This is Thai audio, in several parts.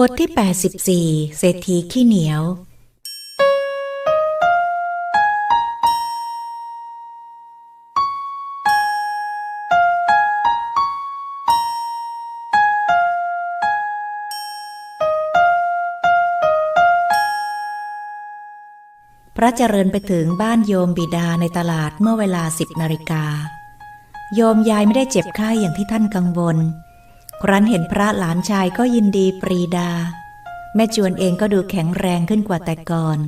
บทที่ 84 เศรษฐีขี้เหนียว พระเจริญไปถึงบ้านโยมบิดาในตลาดเมื่อเวลาสิบนาฬิกา โยมยายไม่ได้เจ็บไข้อย่างที่ท่านกังวล ครั้นเห็นพระหลานชายก็ยินดีปรีดา แม่จวนเองก็ดูแข็งแรงขึ้นกว่าแต่ก่อน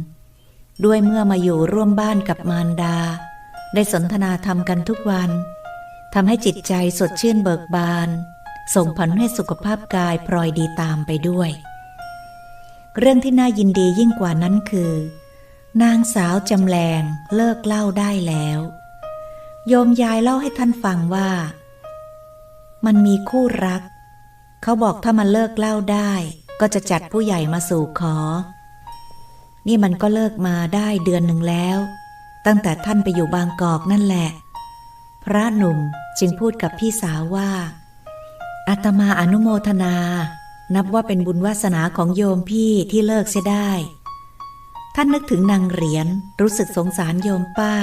ด้วยเมื่อมาอยู่ร่วมบ้านกับมารดา ได้สนทนาธรรมกันทุกวันทำให้จิตใจสดชื่นเบิกบาน ส่งผลให้สุขภาพกายพลอยดีตามไปด้วย เรื่องที่น่ายินดียิ่งกว่านั้นคือ นางสาวจำแรงเลิกเล่าได้แล้ว โยมยายเล่าให้ท่านฟังว่า มันมีคู่รัก เขาบอกถ้ามันเลิกเล่าได้ ก็จะจัดผู้ใหญ่มาสู่ขอ นี่มันก็เลิกมาได้เดือนหนึ่งแล้ว ตั้งแต่ท่านไปอยู่บางกอกนั่นแหละ พระหนุ่มจึงพูดกับพี่สาวว่าอาตมาอนุโมทนา นับว่าเป็นบุญวาสนาของโยมพี่ที่เลิกเสียได้ ท่านนึกถึงนางเหรียญรู้สึกสงสารโยมป้า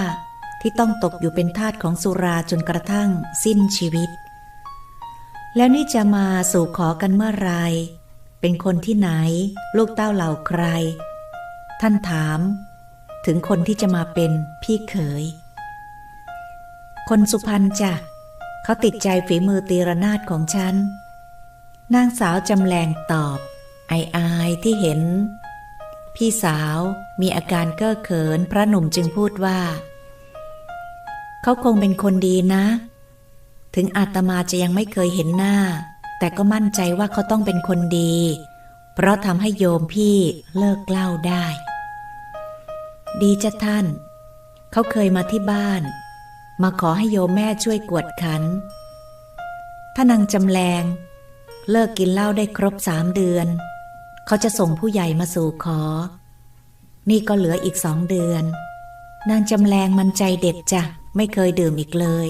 ที่ต้องตกอยู่เป็นทาสของสุราจนกระทั่งสิ้นชีวิต แล้วนี่จะมาสู่ขอกันเมื่อไร เป็นคนที่ไหน ลูกเต้าเหล่าใคร ท่านถาม ถึงคนที่จะมาเป็นพี่เขย คนสุพรรณจ้ะเขาติดใจฝีมือตีระนาดของฉัน นางสาวจำแรงตอบ ไออายที่เห็น พี่สาวมีอาการเก้อเขินพระหนุ่มจึงพูดว่า เขาคงเป็นคนดีนะ ถึงอาตมาจะยังไม่เคยเห็นหน้า แต่ก็มั่นใจว่าเขาต้องเป็นคนดี เพราะทำให้โยมพี่เลิกเล่าได้ ดีจ้ะท่าน เขาเคยมาที่บ้าน มาขอให้โยมแม่ช่วยกวดขัน ถ้านางจำแรงเลิกกินเหล้าได้ครบสามเดือน เขาจะส่งผู้ใหญ่มาสู่ขอ นี่ก็เหลืออีกสองเดือน นางจำแรงมันใจเด็ดจ้ะ ไม่เคยดื่มอีกเลย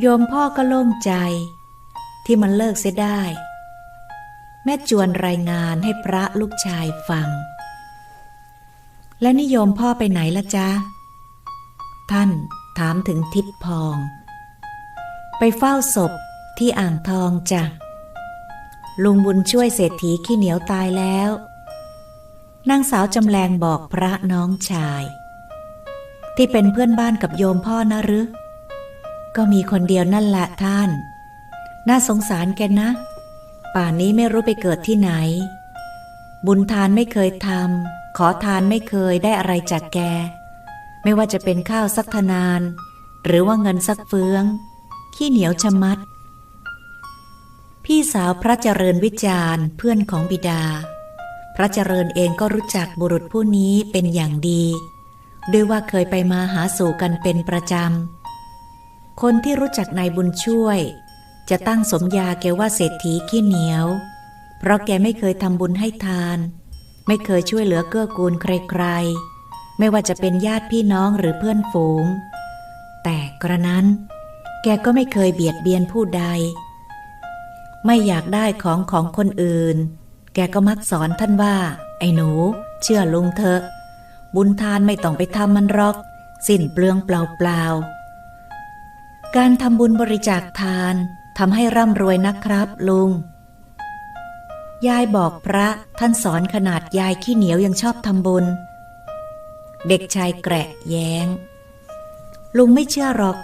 โยมพ่อก็โล่งใจ ที่มันเลิกเสียได้ แม่จวนรายงานให้พระลูกชายฟัง และนิยมพ่อไปไหนละจ๊ะ ท่านถามถึงทิพย์พอง ไปเฝ้าศพที่อ่างทองจ้ะลุงบุญช่วยเศรษฐีขี้เหนียวตายแล้วนางสาวจำแรงบอกพระน้องชาย ที่เป็นเพื่อนบ้านกับโยมพ่อนะหรือ ก็มีคนเดียวนั่นแหละท่าน น่าสงสารแกนะ ป่านนี้ไม่รู้ไปเกิดที่ไหน บุญทานไม่เคยทำขอทานไม่เคยได้อะไรจากแก ไม่ว่าจะเป็นข้าวสักทนาน หรือว่าเงินสักเฟือง ขี้เหนียวชะมัด พี่สาวพระเจริญวิจารณ์เพื่อนของบิดา พระเจริญเองก็รู้จักบุรุษผู้นี้เป็นอย่างดี ด้วยว่าเคยไปมาหาสู่กันเป็นประจำ คนที่รู้จักนายบุญช่วย จะตั้งสมญาแกว่าเศรษฐีขี้เหนียว เพราะแกไม่เคยทำบุญให้ทาน ไม่เคยช่วยเหลือเกื้อกูลใครๆ ไม่ว่าจะเป็นญาติพี่น้องหรือเพื่อนฝูง แต่กระนั้น แกก็ไม่เคยเบียดเบียนผู้ใด ไม่อยากได้ของของคนอื่น แกก็มักสอนท่านว่า ไอ้หนู เชื่อลุงเถอะ บุญทานไม่ต้องไปทำมันหรอก สิ้นเปลืองเปล่าๆ การทำบุญบริจาคทานทำให้ร่ำรวยนะครับลุง ยายบอกพระท่านสอนขนาดยายขี้เหนียวยังชอบทำบุญ เด็กชายแกระแย้ง ลุงไม่เชื่อหรอก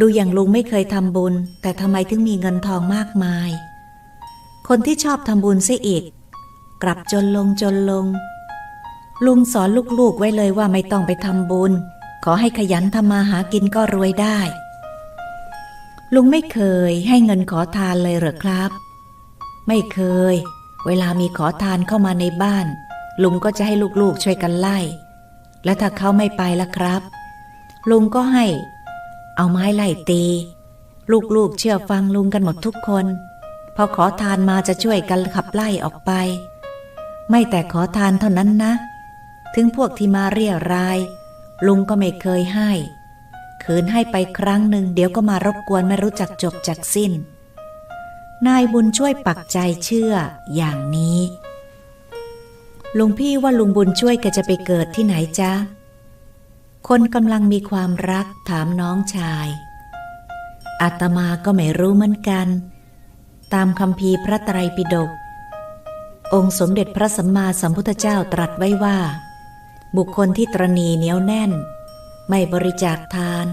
ดูอย่างลุงไม่เคยทำบุญ แต่ทำไมถึงมีเงินทองมากมาย คนที่ชอบทำบุญเสียอีก กลับจนลงจนลง ลุงสอนลูกๆไว้เลยว่าไม่ต้องไปทำบุญ ขอให้ขยันทำมาหากินก็รวยได้ ลุงไม่เคยให้เงินขอทานเลยเหรอครับ ไม่เคย เวลามีขอทานเข้ามาในบ้าน ลุงก็จะให้ลูกๆช่วยกันไล่ และถ้าเขาไม่ไปละครับ ลุงก็ให้ เอาไม้ไล่ตี ลูกๆเชื่อฟังลุงกันหมดทุกคน พอขอทานมาจะช่วยกันขับไล่ออกไป ไม่แต่ขอทานเท่านั้นนะ ถึงพวกที่มาเรียราย ลุงก็ไม่เคยให้ คืนให้ไปครั้งหนึ่งเดี๋ยวก็มารบกวนไม่รู้จักจบจากสิ้น นายบุญช่วยปักใจเชื่ออย่างนี้ ลุงพี่ว่าลุงบุญช่วยแกจะไปเกิดที่ไหนจ๊ะ คนกำลังมีความรักถามน้องชายอาตมาก็ไม่รู้เหมือนกัน ตามคำพีพระไตรปิฎกองค์สมเด็จพระสัมมาสัมพุทธเจ้าตรัสไว้ว่า บุคคลที่ตรณีเหนียวแน่น ไม่บริจาคทาน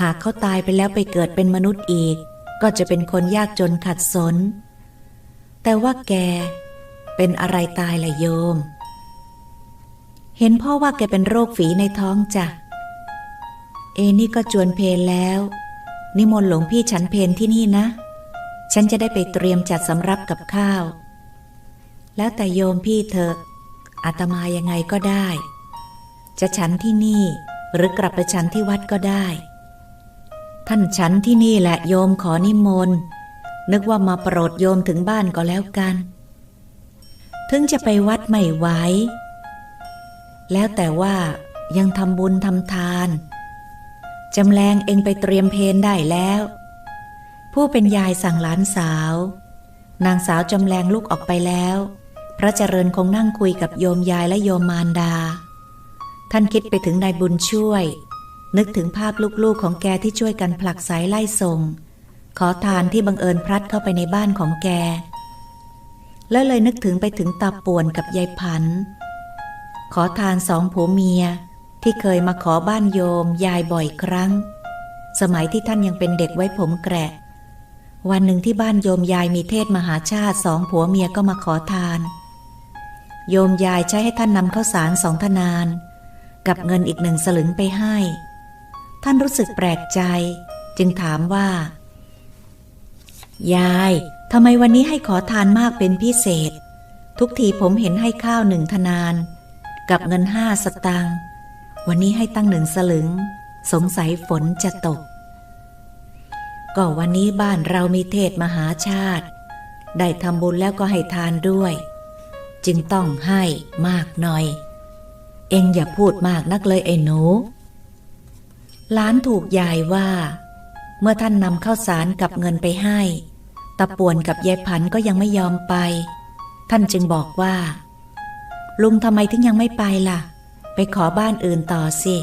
หากเขาตายไปแล้วไปเกิดเป็นมนุษย์อีก ก็จะเป็นคนยากจนขัดสน แต่ว่าแก เป็นอะไรตายละโยม เห็นพ่อว่าแกเป็นโรคฝีในท้องจ้ะ เอนี่ก็จวนเพลแล้ว นิมนต์หลวงพี่ฉันเพนที่นี่นะ ฉันจะได้ไปเตรียมจัดสำรับกับข้าว แล้วแต่โยมพี่เถอะ อาตมายังไงก็ได้ จะฉันที่นี่หรือกลับไปฉันที่วัดก็ได้ ท่านฉันที่นี่แหละโยมขอนิมนต์ นึกว่ามาโปรดโยมถึงบ้านก็แล้วกัน ถึงจะไปวัดไม่ไหวแล้วแต่ว่ายังทำบุญทำทานจำแรงเองไปเตรียมเพนได้แล้ว ผู้เป็นยายสั่งหลานสาว นางสาวจำแรงลูกออกไปแล้ว พระเจริญคงนั่งคุยกับโยมยายและโยมมารดา ท่านคิดไปถึงนายบุญช่วย นึกถึงภาพลูกๆของแกที่ช่วยกันผลักสายไล่ส่ง ขอทานที่บังเอิญพลัดเข้าไปในบ้านของแก แล้วเลยนึกถึงไปถึงตาป่วนกับยายพัน ขอทานสองผัวเมียที่เคยมาขอบ้านโยมยายบ่อยครั้ง สมัยที่ท่านยังเป็นเด็กไว้ผมแกระวันหนึ่งที่บ้านโยมยายมีเทศมหาชาติสองผัวเมียก็มาขอทาน โยมยายใช้ให้ท่านนำข้าวสารสองทนาน กับเงินอีกหนึ่งสลึงไปให้ ท่านรู้สึกแปลกใจ จึงถามว่า ยายทำไมวันนี้ให้ขอทานมากเป็นพิเศษ ทุกทีผมเห็นให้ข้าวหนึ่งทนาน กับเงินห้าสตางค์วันนี้ให้ตั้งหนึ่งสลึง สงสัยฝนจะตก ก็วันนี้บ้านเรามีเทศมหาชาติ ได้ทำบุญแล้วก็ให้ทานด้วย จึงต้องให้มากหน่อย เองอย่าพูดมากนักเลยไอ้หนูหลานถูกยายว่า เมื่อท่านนำข้าวสารกับเงินไปให้ ตะป่วนกับยายผันก็ยังไม่ยอมไป ท่านจึงบอกว่า ลุงทำไมถึงยังไม่ไปล่ะ ไปขอบ้านอื่นต่อสิ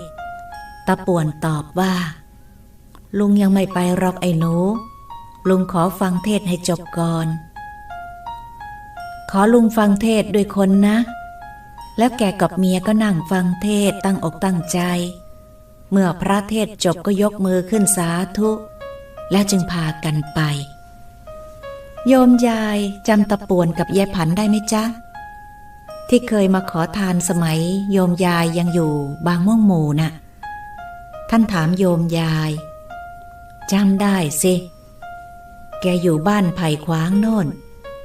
ตะป่วนตอบว่า ลุงยังไม่ไปหรอกไอ้หนู ลุงขอฟังเทศให้จบก่อน ขอลุงฟังเทศด้วยคนนะ แล้วแกกับเมียก็นั่งฟังเทศตั้งอกตั้งใจ เมื่อพระเทศจบก็ยกมือขึ้นสาธุ แล้วจึงพากันไป โยมยายจำตะป่วนกับยายผันได้ไหมจ๊ะ ที่เคยมาขอทานสมัย โยมยายยังอยู่บางม่วงหมู่น่ะ ท่านถามโยมยายจำได้สิ แกอยู่บ้านไผ่ขวางโน่น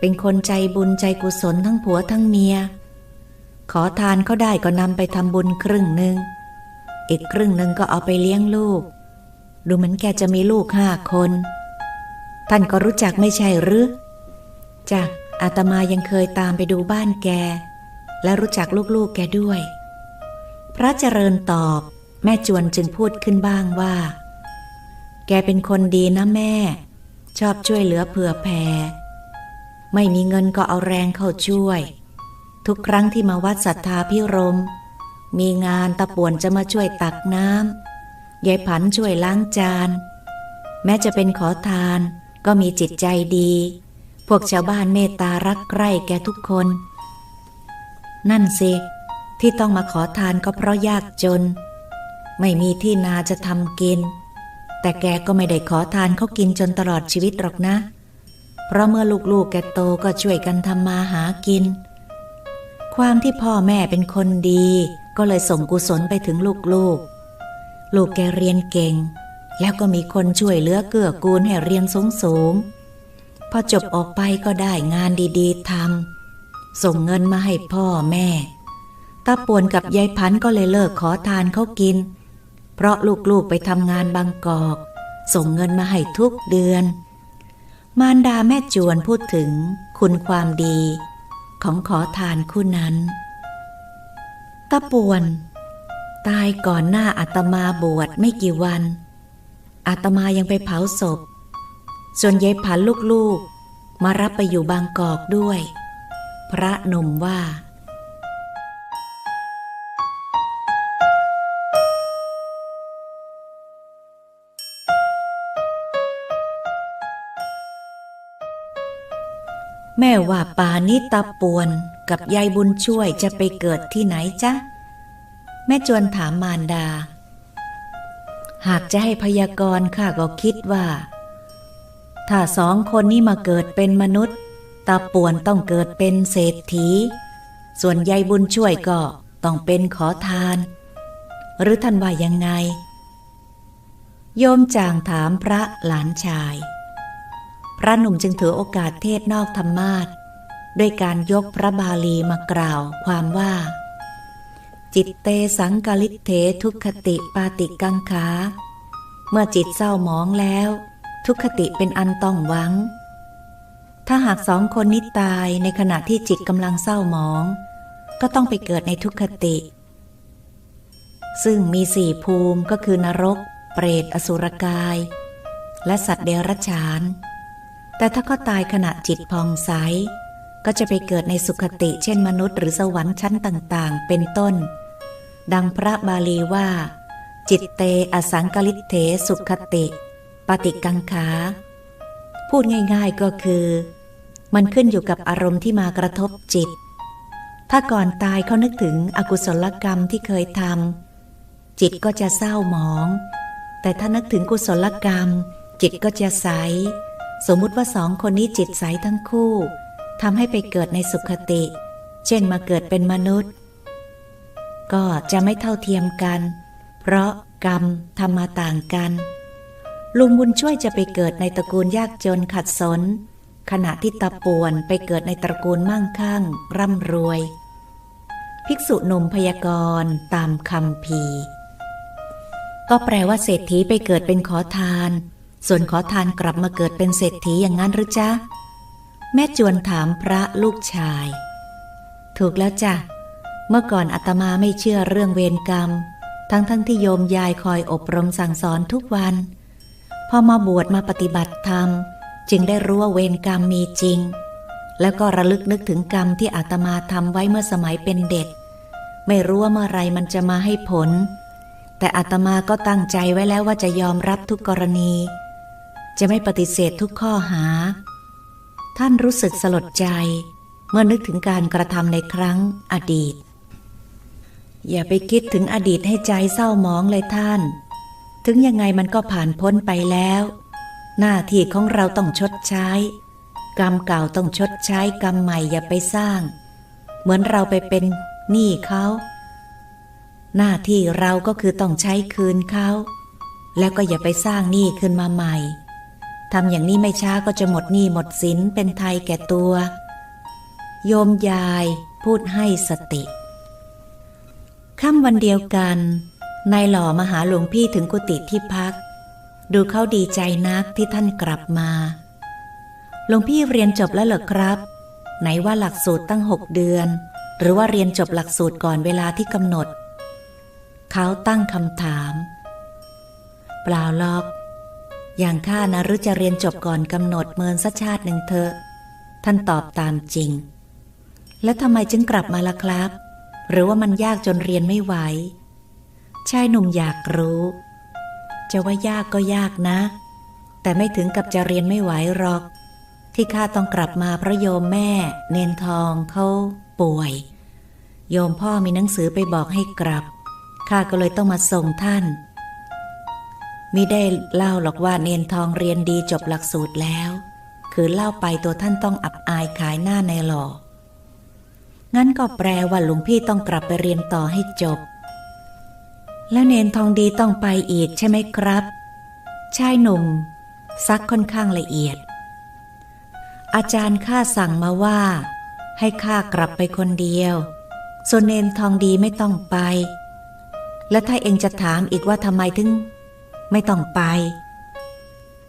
เป็นคนใจบุญใจกุศลทั้งผัวทั้งเมีย ขอทานเขาได้ก็นำไปทำบุญครึ่งหนึ่ง อีกครึ่งหนึ่งก็เอาไปเลี้ยงลูก ดูเหมือนแกจะมีลูกห้าคน ท่านก็รู้จักไม่ใช่หรือจ้ะอาตมายังเคยตามไปดูบ้านแก และรู้จักลูกๆแกด้วย พระเจริญตอบ แม่จวนจึงพูดขึ้นบ้างว่า แกเป็นคนดีนะแม่ ชอบช่วยเหลือเผื่อแผ่ ไม่มีเงินก็เอาแรงเข้าช่วย ทุกครั้งที่มาวัดศรัทธาพิรม มีงานตะป่วนจะมาช่วยตักน้ำยายผันช่วยล้างจาน แม้จะเป็นขอทานก็มีจิตใจดี พวกชาวบ้านเมตตารักใคร่แกทุกคน นั่นสิ ที่ต้องมาขอทานก็เพราะยากจน ไม่มีที่นาจะทำกิน แต่แกก็ไม่ได้ขอทานเขากินจนตลอดชีวิตหรอกนะเพราะเมื่อลูกๆแกโตก็ช่วยกันทำมาหากิน ความที่พ่อแม่เป็นคนดี ก็เลยส่งกุศลไปถึงลูกๆ ลูกแกเรียนเก่ง แล้วก็มีคนช่วยเหลือเกื้อกูลให้เรียนสูงสูงๆพอจบออกไปก็ได้งานดีๆทำส่งเงินมาให้พ่อแม่ตาป่วนกับยายพันธ์ก็เลยเลิกขอทานเขากิน เพราะลูกๆไปทำงานบางกอก ส่งเงินมาให้ทุกเดือน มารดาแม่จวนพูดถึงคุณความดี ของขอทานคู่นั้น ตะปวน ตายก่อนหน้าอาตมาบวชไม่กี่วันอาตมายังไปเผาศพ ส่วนยายผันลูกๆ มารับไปอยู่บางกอกด้วย พระหนุ่มว่า แม่ว่าป่านี้ตาปวนกับยายบุญช่วยจะไปเกิดที่ไหนจ๊ะ แม่จวนถามมารดา หากจะให้พยากรณ์ข้าก็คิดว่า ถ้าสองคนนี้มาเกิดเป็นมนุษย์ตาป่วนต้องเกิดเป็นเศรษฐี ส่วนยายบุญช่วยก็ต้องเป็นขอทาน หรือท่านว่ายังไง โยมจางถามพระหลานชาย พระหนุ่มจึงถือโอกาสเทศนอกธรรมาทด้วยการยกพระบาลีมากล่าวความว่า จิตเตสังกลิเถทุกขติปาติกังขาเมื่อจิตเศร้าหมองแล้ว ทุกขติเป็นอันต้องหวัง ถ้าหากสองคนนี้ตายในขณะที่จิตกำลังเศร้าหมอง ก็ต้องไปเกิดในทุกขติ ซึ่งมีสี่ภูมิก็คือนรก เปรตอสุรกาย และสัตว์เดรัจฉาน แต่ถ้าเขาตายขณะจิตพองใส ก็จะไปเกิดในสุขติเช่นมนุษย์หรือสวรรค์ชั้นต่างๆ เป็นต้น ดังพระบาลีว่า จิตเตอสังกลิเถสุขติ ปฏิกังขา พูดง่ายๆก็คือ มันขึ้นอยู่กับอารมณ์ที่มากระทบจิต ถ้าก่อนตายเขานึกถึงอกุศลกรรมที่เคยทำจิตก็จะเศร้าหมอง แต่ถ้านึกถึงกุศลกรรม จิตก็จะใส สมมุติว่าสองคนนี้จิตใสทั้งคู่ทำให้ไปเกิดในสุขติ เช่นมาเกิดเป็นมนุษย์ ก็จะไม่เท่าเทียมกัน เพราะกรรมทำมาต่างกัน ลุงบุญช่วยจะไปเกิดในตระกูลยากจนขัดสน ขณะที่ตาป่วนไปเกิดในตระกูลมั่งคั่ง ร่ำรวย ภิกษุหนุ่มพยากรณ์ตามคำพีก็แปลว่าเศรษฐีไปเกิดเป็นขอทาน ส่วนขอทานกลับมาเกิดเป็นเศรษฐีอย่างนั้นหรือจ๊ะ แม่จวนถามพระลูกชาย ถูกแล้วจ้ะ เมื่อก่อนอาตมาไม่เชื่อเรื่องเวรกรรม ทั้งทั้งที่โยมยายคอยอบรมสั่งสอนทุกวัน พอมาบวชมาปฏิบัติธรรม จึงได้รู้ว่าเวรกรรมมีจริง แล้วก็ระลึกนึกถึงกรรมที่อาตมาทำไว้เมื่อสมัยเป็นเด็ก ไม่รู้ว่าเมื่อไรมันจะมาให้ผล แต่อาตมาก็ตั้งใจไว้แล้วว่าจะยอมรับทุกกรณี จะไม่ปฏิเสธทุกข้อหา ท่านรู้สึกสลดใจ เมื่อนึกถึงการกระทำในครั้งอดีต อย่าไปคิดถึงอดีตให้ใจเศร้าหมองเลยท่าน ถึงยังไงมันก็ผ่านพ้นไปแล้ว หน้าที่ของเราต้องชดใช้ กรรมเก่าต้องชดใช้กรรมใหม่อย่าไปสร้าง เหมือนเราไปเป็นหนี้เขาหน้าที่เราก็คือต้องใช้คืนเขา แล้วก็อย่าไปสร้างหนี้ขึ้นมาใหม่ ทำอย่างนี้ไม่ช้าก็จะหมดหนี้หมดสินเป็นไทยแก่ตัว โยมยายพูดให้สติค่ำวันเดียวกันนายหล่อมาหาหลวงพี่ถึงกุฏิที่พัก ดูเขาดีใจนักที่ท่านกลับมาหลวงพี่เรียนจบแล้วเหรอครับ ไหนว่าหลักสูตรตั้งหกเดือน หรือว่าเรียนจบหลักสูตรก่อนเวลาที่กำหนด เขาตั้งคำถาม เปล่าลอก อย่างข้านะหรือจะเรียนจบก่อนกำหนดเมินสักชาติหนึ่งเถอะ ท่านตอบตามจริง แล้วทำไมจึงกลับมาล่ะครับ หรือว่ามันยากจนเรียนไม่ไหว ชายหนุ่มอยากรู้ จะว่ายากก็ยากนะ แต่ไม่ถึงกับจะเรียนไม่ไหวหรอก ที่ข้าต้องกลับมาเพราะโยมแม่ เนนทองเขาป่วย โยมพ่อมีหนังสือไปบอกให้กลับ ข้าก็เลยต้องมาส่งท่าน มิได้เล่าหรอกว่าเนนทองเรียนดีจบหลักสูตรแล้ว คือเล่าไปตัวท่านต้องอับอายขายหน้าในหลองั้นก็แปลว่าหลวงพี่ต้องกลับไปเรียนต่อให้จบ แล้วเนนทองดีต้องไปอีกใช่ไหมครับ ชายหนุ่ม ซักค่อนข้างละเอียด อาจารย์ข้าสั่งมาว่า ให้ข้ากลับไปคนเดียว ส่วนเนนทองดีไม่ต้องไป และถ้าเองจะถามอีกว่าทำไมถึง ไม่ต้องไป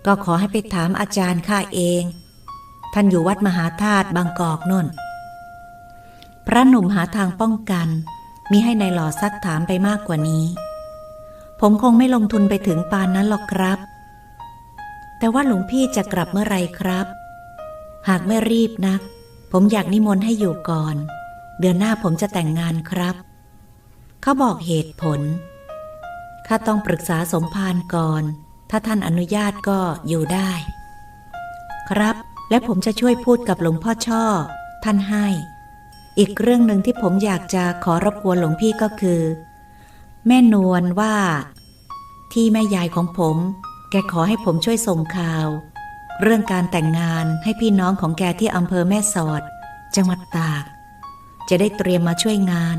ก็ขอให้ไปถามอาจารย์ข้าเอง ท่านอยู่วัดมหาธาตุบางกอกนนพระหนุ่มหาทางป้องกัน มิให้ในายหล่อซักถามไปมากกว่านี้ ผมคงไม่ลงทุนไปถึงปานนั้นหรอกครับ แต่ว่าหลวงพี่จะกลับเมื่อไรครับ หากไม่รีบนัก ผมอยากนิมนต์ให้อยู่ก่อน เดือนหน้าผมจะแต่งงานครับ เขาบอกเหตุผล ข้าต้องปรึกษาสมภารก่อน ถ้าท่านอนุญาตก็อยู่ได้ ครับ และผมจะช่วยพูดกับหลวงพ่อช่อ ท่านให้ อีกเรื่องหนึ่งที่ผมอยากจะขอรบกวนหลวงพี่ก็คือ แม่นวลว่า ที่แม่ยายของผม แกขอให้ผมช่วยส่งข่าว เรื่องการแต่งงานให้พี่น้องของแกที่อำเภอแม่สอด จังหวัดตาก จะได้เตรียมมาช่วยงาน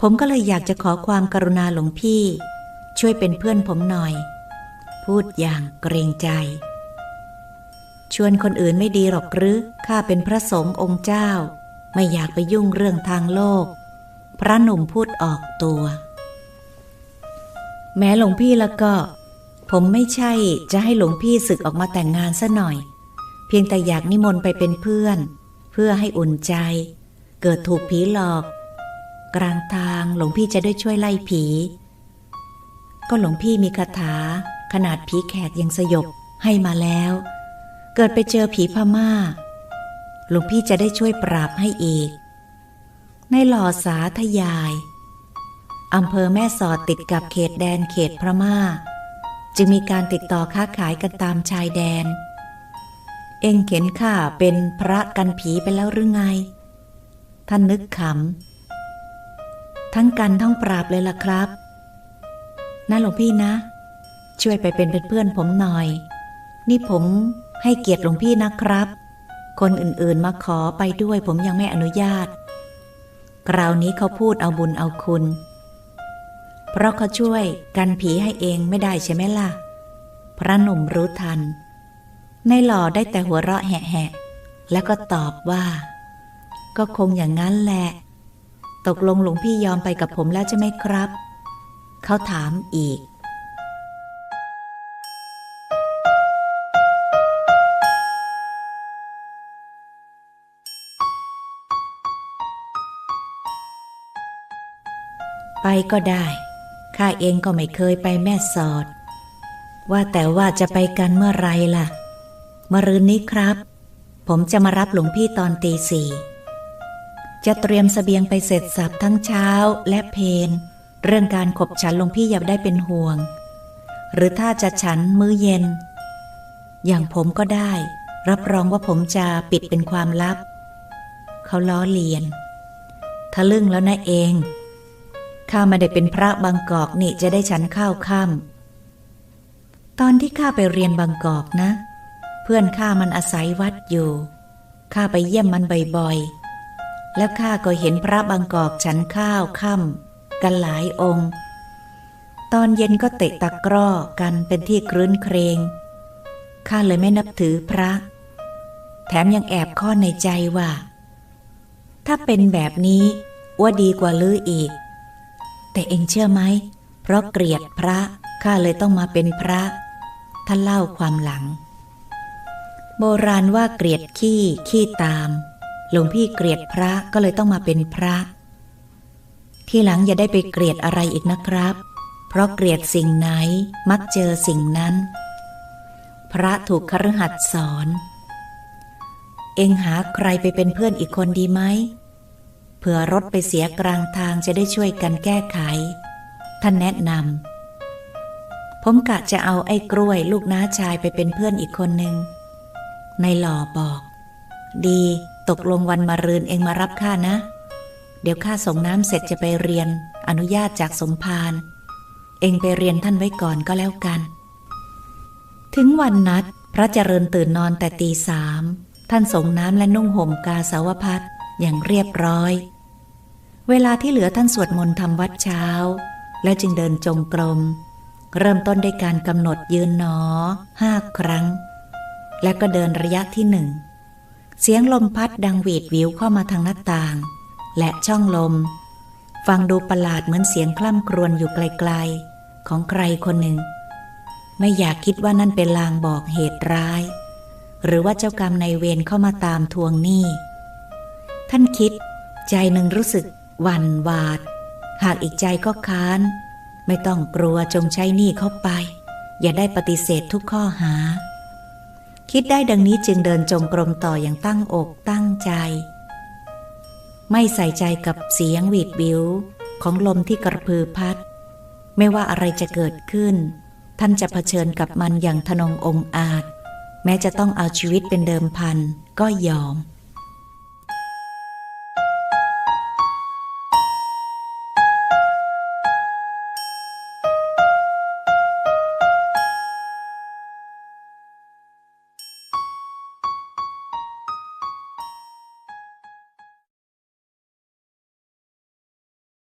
ผมก็เลยอยากจะขอความกรุณาหลวงพี่ ช่วยเป็นเพื่อนผมหน่อย พูดอย่างเกรงใจ ชวนคนอื่นไม่ดีหรอกหรือข้าเป็นพระสงฆ์องค์เจ้า ไม่อยากไปยุ่งเรื่องทางโลก พระหนุ่มพูดออกตัว แม้หลวงพี่แล้วก็ ผมไม่ใช่จะให้หลวงพี่ศึกออกมาแต่งงานซะหน่อย เพียงแต่อยากนิมนต์ไปเป็นเพื่อน เพื่อให้อุ่นใจ เกิดถูกผีหลอก กลางทางหลวงพี่จะได้ช่วยไล่ผี ก็หลวงพี่มีคาถา ขนาดผีแขกยังสยบให้มาแล้ว เกิดไปเจอผีพมา่า หลวงพี่จะได้ช่วยปราบให้อีก ในหล่อสาธยายอำเภอแม่สอดติดกับเขตแดนเขตพม่า จึงมีการติดต่อค้าขายกันตามชายแดน เองเข็นข้าเป็นพระกันผีไปแล้วหรือไง ท่านนึกขำ ทั้งกันทั้งปราบเลยล่ะครับ นะหลวงพี่นะ ช่วยไปเป็นเป็นเพื่อนผมหน่อย นี่ผมให้เกียรติหลวงพี่นะครับ คนอื่นๆมาขอไปด้วยผมยังไม่อนุญาต คราวนี้เขาพูดเอาบุญเอาคุณ เพราะเขาช่วยกันผีให้เองไม่ได้ใช่ไหมล่ะ พระหนุ่มรู้ทัน ในหล่อได้แต่หัวเราะแหะๆแล้วก็ตอบว่า ก็คงอย่างนั้นแหละ ตกลงหลวงพี่ยอมไปกับผมแล้วใช่ไหมครับ เขาถามอีก ไปก็ได้ ข้าเองก็ไม่เคยไปแม่สอด ว่าแต่ว่าจะไปกันเมื่อไรล่ะ มรืนนี้ครับ ผมจะมารับหลวงพี่ตอนตีสี่จะเตรียมสเสบียงไปเสร็จสับทั้งเช้าและเพน เรื่องการขบฉันหลวงพี่อย่าได้เป็นห่วง หรือถ้าจะฉันมื้อเย็น อย่างผมก็ได้ รับรองว่าผมจะปิดเป็นความลับ เขาล้อเลียนทะลึ่งแล้วนะเองข้าไม่ได้เป็นพระบางกอกนี่จะได้ฉันข้าวค่ำตอนที่ข้าไปเรียนบางกอกนะ เพื่อนข้ามันอาศัยวัดอยู่ข้าไปเยี่ยมมันบ่อยๆ แล้วข้าก็เห็นพระบางกอกฉันข้าวค่ำ กันหลายองค์ ตอนเย็นก็เตะตะกร้อกันเป็นที่ครื้นเครง ข้าเลยไม่นับถือพระ แถมยังแอบข้อในใจว่า ถ้าเป็นแบบนี้ว่าดีกว่าลืออีก แต่เองเชื่อไหม เพราะเกลียดพระข้าเลยต้องมาเป็นพระ ท่านเล่าความหลัง โบราณว่าเกลียดขี้ขี้ตาม หลวงพี่เกลียดพระก็เลยต้องมาเป็นพระ ที่หลังอย่าได้ไปเกลียดอะไรอีกนะครับ เพราะเกลียดสิ่งไหนมักเจอสิ่งนั้น พระถูกคฤหัสสอน เองหาใครไปเป็นเพื่อนอีกคนดีไหมเผื่อรถไปเสียกลางทางจะได้ช่วยกันแก้ไข ท่านแนะนำผมกะจะเอาไอ้กล้วยลูกน้าชายไปเป็นเพื่อนอีกคนหนึ่งในหล่อบอก ดี ตกลงวันมารืนเองมารับข้านะ เดี๋ยวข้าส่งน้ำเสร็จจะไปเรียน อนุญาตจากสมภาร เองไปเรียนท่านไว้ก่อนก็แล้วกัน ถึงวันนัด พระเจริญตื่นนอนแต่ตีสาม ท่านส่งน้ำและนุ่งห่มกาสาวพัดอย่างเรียบร้อย เวลาที่เหลือท่านสวดมนต์ทำวัดเช้า และจึงเดินจงกรม เริ่มต้นด้วยการกำหนดยืนหนอห้าครั้ง และก็เดินระยะที่หนึ่ง เสียงลมพัดดังหวีดวิวเข้ามาทางหน้าต่าง และช่องลม ฟังดูประหลาดเหมือนเสียงคล่ำครวญอยู่ไกลๆ ของใครคนหนึ่ง ไม่อยากคิดว่านั่นเป็นลางบอกเหตุร้าย หรือว่าเจ้ากรรมในเวรเข้ามาตามทวงหนี้ ท่านคิด ใจหนึ่งรู้สึกหวั่นหวาด หากอีกใจก็ค้าน ไม่ต้องกลัวจงใช้หนี้เข้าไป อย่าได้ปฏิเสธทุกข้อหาคิดได้ดังนี้จึงเดินจงกรมต่ออย่างตั้งอกตั้งใจ ไม่ใส่ใจกับเสียงหวีดบิวของลมที่กระพือพัด ไม่ว่าอะไรจะเกิดขึ้น ท่านจะเผชิญกับมันอย่างทนงองอาจ แม้จะต้องเอาชีวิตเป็นเดิมพันก็ยอม